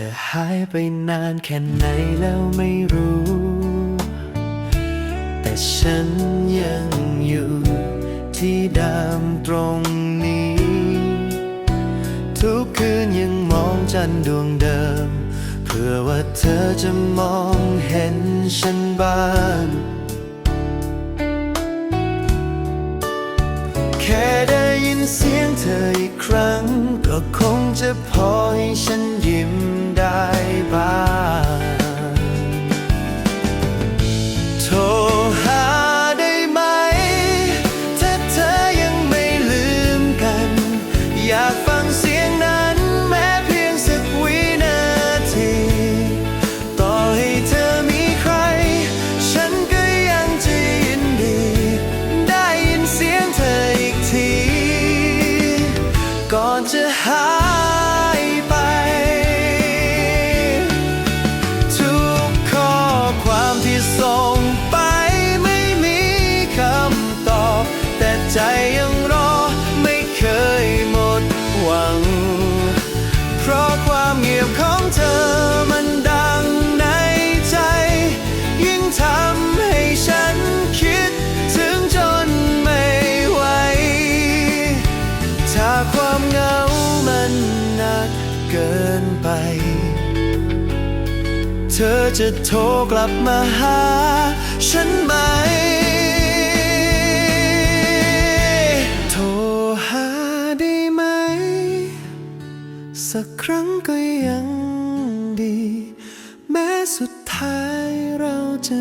ธอหายไปนานแค่ไหนแล้วไม่รู้ แต่ฉันยังอยู่ที่เดิมตรงนี้ ทุกคืนยังมองจันดวงเดิม เพื่อว่าเธอจะมองเห็นฉันบ้างแค่ได้ยินเสียงเธออีกครั้งก็คง จะพอให้ฉันยิ้มได้บ้างโทรหาได้ไหม ถ้าเธอยังไม่ลืมกัน อยากฟังเสียงนั้นแม้เพียงสักวินาที ต่อให้เธอมีใคร ฉันก็ยังจะยินดี ได้ยินเสียงเธออีกที ก่อนจะหา ความเหงามันหนักเกินไป เธอจะโทรกลับมาหาฉันไหม โทรหาได้ไหม สักครั้งก็ยังดี แม้สุดท้ายเราจะ